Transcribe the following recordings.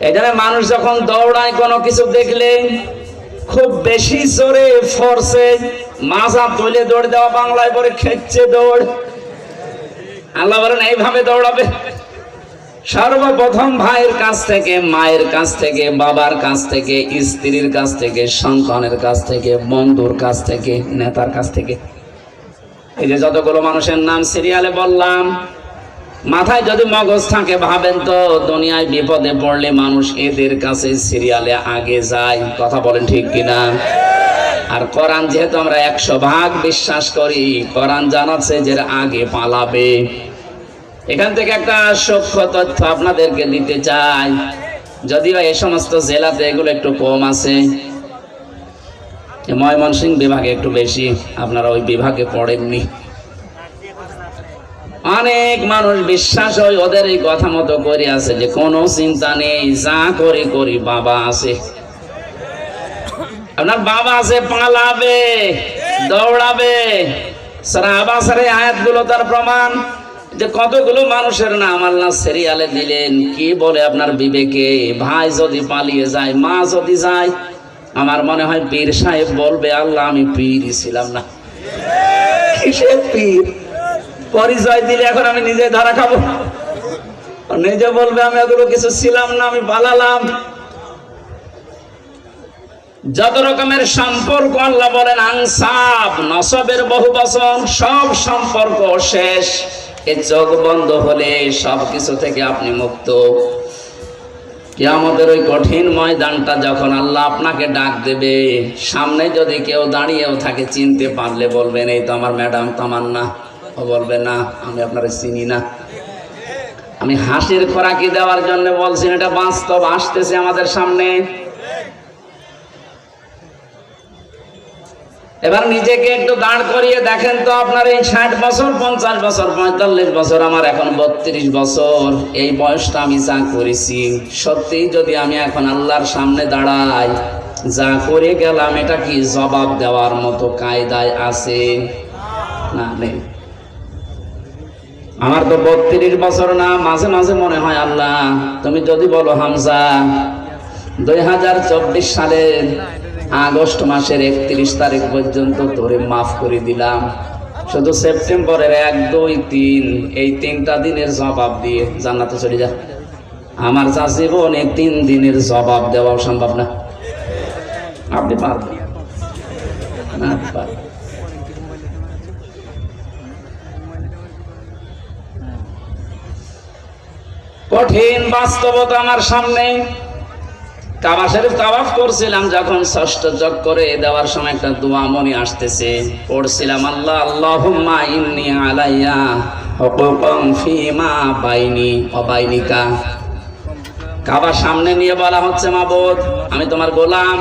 জন্য মানুষ যখন দৌড়ায় কোনো কিছু দেখলে খুব বেশি জোরে ফোর্সে মাজা তুলে দৌড় দেওয়া বাংলায় পরে খেচ্ছে দৌড়। আল্লাহ বলেন, এইভাবে দৌড়াবে? সর্বপ্রথম ভাইয়ের কাছ থেকে, মায়ের কাছ থেকে, বাবার কাছ থেকে, স্ত্রীর কাছ থেকে, সন্তানের কাছ থেকে, বন্ধুর কাছ থেকে, নেতার কাছ থেকে। এই যে যতগুলো মানুষের নাম সিরিয়ালে বললাম মাথায় যদি মগজ থাকে ভাবেন তো, দুনিয়ায় বিপদে পড়লে মানুষ এদের কাছে সিরিয়ালে আগে যায়। কথা বলেন ঠিক কিনা? আর কোরআন যেহেতু আমরা একশো ভাগ বিশ্বাস করি, কোরআন জানাচ্ছে যে আগে পালাবে। এখান থেকে একটা সূক্ষ্ম তথ্য আপনাদেরকে দিতে চাই। যদিও এই সমস্ত জেলাতে এগুলো একটু কম আছে। ময়মনসিংহ বিভাগে একটু বেশি, আপনারা ওই বিভাগে পড়েননি। অনেক মানুষ বিশ্বাস হয় ওদের এই কথা মতো করে আছে যে কোনো চিন্তা নেই, যা করি করি, বাবা আছে। আপনার বাবা আছে, পালাবে, দৌড়াবে। সারাবাসারে আয়াতগুলো তার প্রমাণ যে কতগুলো মানুষের নাম আল্লাহ সিরিয়ালে দিলেন। কি বলে আপনার বিবেকে? ভাই যদি পালিয়ে যায়, মা যদি যায়, আমার মনে হয় পীর সাহেব বলবে, আল্লাহ, আমি পীরই ছিলাম না। কিসের পীর? পরিচয় দিলে এখন আমি নিজে ধরা খাব। নিজে বলবে, আমি এগুলো কিছু ছিলাম না, আমি পালালাম যত রকমের সম্পর্ক আল্লাহ বলেন, আনসাব, নসবের বহু বচন, সব সম্পর্ক শেষ। এ চোখ বন্ধ হলে সব কিছু থেকে আপনি মুক্ত। আমাদের ওই কঠিন ময়দানটা যখন আল্লাহ আপনাকে ডাক দেবে, সামনে যদি কেউ দাঁড়িয়েও থাকে, চিনতে পারলে বলবেন, এই তো আমার ম্যাডাম, তামান্না। ও বলবে, না, আমি আপনারা চিনি না। আমি হাসির খোরাকি দেওয়ার জন্য বলছি, এটা বাস্তব আসতেছে আমাদের সামনে। এবার নিজেকে একটু দাঁড় করিয়ে দেখেন তো আপনার এই ষাট বছর, পঞ্চাশ বছর, পঁয়তাল্লিশ বছর, আমার এখন বত্রিশ বছর, এই বয়সটা আমি যা করেছি, সত্যি যদি আমি এখন আল্লাহর সামনে দাঁড়াই, যা করে গেলাম, এটা কি জবাব দেওয়ার মতো কায়দায় আছে? না, নেই। আমার তো বত্রিশ বছর না, মাঝে মাঝে মনে হয় আল্লাহ, তুমি যদি বলো হামজা, দুই হাজার চব্বিশ সালের আগস্ট মাসের একত্রিশ তারিখ পর্যন্ত তোরে মাফ করে দিলাম। শুধু সেপ্টেম্বরের এক, দুই, তিন, এই তিনটা দিনের জবাব দিয়ে জান্নাতে চলে যা। আমার যা জীবন, এই তিন দিনের জবাব দেওয়াও সম্ভব না। আপনি পারবেন? না আপনি পারবেন। কঠিন বাস্তবতা আমার সামনে। কাবা শরীফ করছিলাম যখন ষষ্ঠ যোগ করে দেওয়ার সময় একটা দোয়া মনে আসতেছে। পড়ছিলাম, আল্লাহ ইন্নি আলাইয়া হুকুকাম ফিমা বাইনি ওয়া বাইনিকা। কাবা সামনে নিয়ে বলা হচ্ছে, মাবুদ, আমি তোমার গোলাম,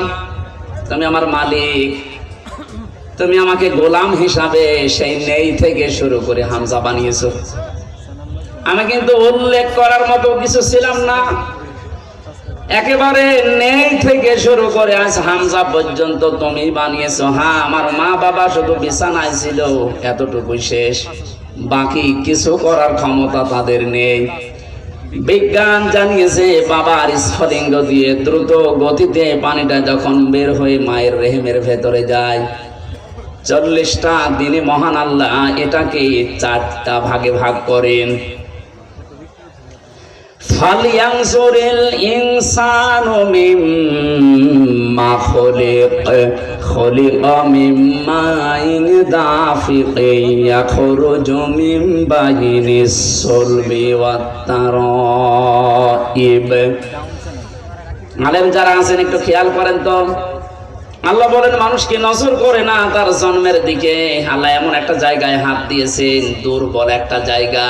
তুমি আমার মালিক। তুমি আমাকে গোলাম হিসাবে সেই নেই থেকে শুরু করে হামজা বানিয়েছো। আমি কিন্তু উল্লেখ করার মতো কিছু ছিলাম না। একেবারে নেই থেকে শুরু করে আজ হামজা পর্যন্ত তুমি বানিয়েছো। হ্যাঁ আমার মা বাবা শুধু বিছানায় ছিল, এতটুকুই শেষ। বাকি কিছু করার ক্ষমতা তাদের নেই। বিজ্ঞান জানিয়েছে, বাবার স্ফলিঙ্গ দিয়ে দ্রুত গতিতে পানিটা যখন বের হয়ে মায়ের রেহেমের ভেতরে যায়, চল্লিশটা দিনে মহান আল্লাহ এটাকে চারটা ভাগে ভাগ করেন। فلينظر الإنسان مما خلق خلق من ماء دافق يخرج من بين الصلب والترائب আলেম যারা আছেন একটু খেয়াল করেন তো আল্লাহ বলেন মানুষকে নজর করে না তার জন্মের দিকে আল্লাহ এমন একটা জায়গায় হাত দিয়েছেন দুর্বল একটা জায়গা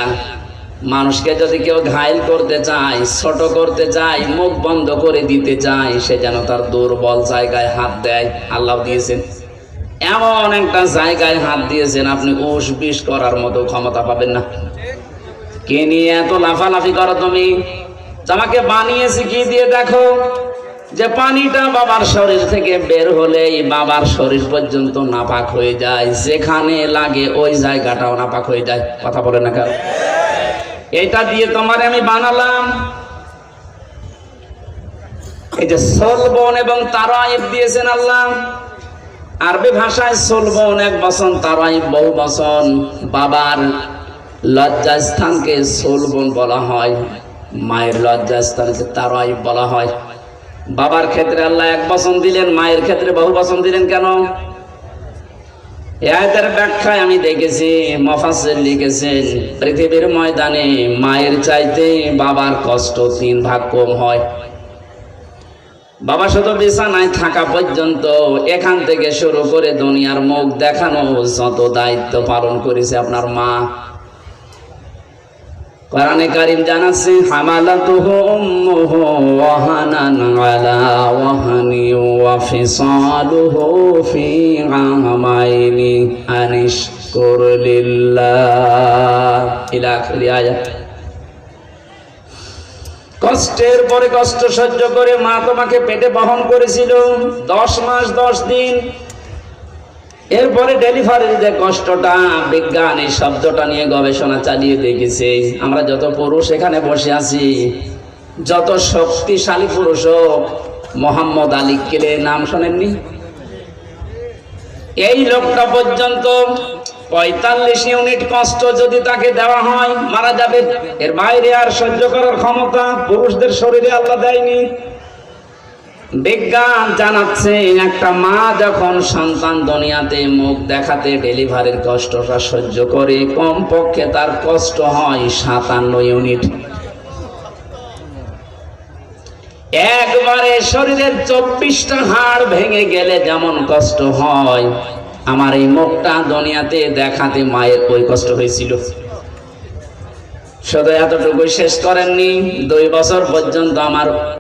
মানুষকে যদি কেউ ঘায়ল করতে চায়, ছোট করতে চায়, মুখ বন্ধ করে দিতে চায়, সে যেন তার দুর্বল জায়গায় হাত দেয়। আল্লাহ দিয়েছেন। এমন একটা জায়গায় হাত দিয়েছেন, আপনি উস বিষ করার মতো ক্ষমতা পাবেন না। কে নিয়ে এত লাফালাফি করো তুমি? আমাকে বানিয়েছি কি দিয়ে দেখো? যে পানিটা বাবার শরীর থেকে বের হলেই বাবার শরীর পর্যন্ত নাপাক হয়ে যায়। যেখানে লাগে ওই জায়গাটাও নাপাক হয়ে যায়। কথা বলে না কেন? এটা দিয়ে তোমার আমি বানালাম। এই যে সোলবন এবং তারাইব দিয়েছেন আল্লাহ। আরবি ভাষায় সোলবন এক বসন তারাইব বহু বসন বাবার লজ্জাস্থানকে সোলবন বলা হয়, মায়ের লজ্জাস্থানকে তারাইব বলা হয়। বাবার ক্ষেত্রে আল্লাহ এক বসন দিলেন, মায়ের ক্ষেত্রে বহু বসন দিলেন কেন? আয়াতের ব্যাখ্যায় আমি দেখেছি মফাসের লিখেছেন, পৃথিবীর ময়দানে মায়ের চাইতে বাবার কষ্ট তিন ভাগ কম হয়। বাবা শুধু বিছানায় থাকা পর্যন্ত এখান থেকে শুরু করে দুনিয়ার মুখ দেখানো যত দায়িত্ব পালন করেছে আপনার মা। কোরআনে কারিম জানাচ্ছে, হামালাতুহু উম্মুহু ওয়াহানান আলা ওয়াহানি ওয়া ফিসালুহু ফি আমাইনি আনিশকুর লিল্লাহ ইলা আখিরি আয়াত। কষ্টের পরে কষ্ট সহ্য করে মা তোমাকে পেটে বহন করেছিল। দশ মাস, দশ দিন এরপরে ডেলিভারির যে কষ্টটা, বিজ্ঞান এই শব্দটা নিয়ে গবেষণা চালিয়ে দেখেছে। আমরা যত পুরুষ এখানে বসে আছি, যত শক্তিশালী পুরুষ হোক, মোহাম্মদ আলী কেলে নাম শোনেননি? এই লোকটা পর্যন্ত পঁয়তাল্লিশ ইউনিট কষ্ট যদি তাকে দেওয়া হয়, মারা যাবে। এর বাইরে আর সহ্য করার ক্ষমতা পুরুষদের শরীরে আল্লাহ দেয়নি। বিজ্ঞান জানাচ্ছে, একটা মা যখন সন্তান দুনিয়াতে মুখ দেখাতে ডেলিভারির কষ্টটা সহ্য করে, কমপক্ষে তার কষ্ট হয় সাতান্ন ইউনিট। একবারে শরীরের চব্বিশটা হাড় ভেঙে গেলে যেমন কষ্ট হয়, আমার এই মুখটা দুনিয়াতে দেখাতে মায়ের ওই কষ্ট হয়েছিল। শুধু এতটুকু শেষ করেননি, দুই বছর পর্যন্ত আমার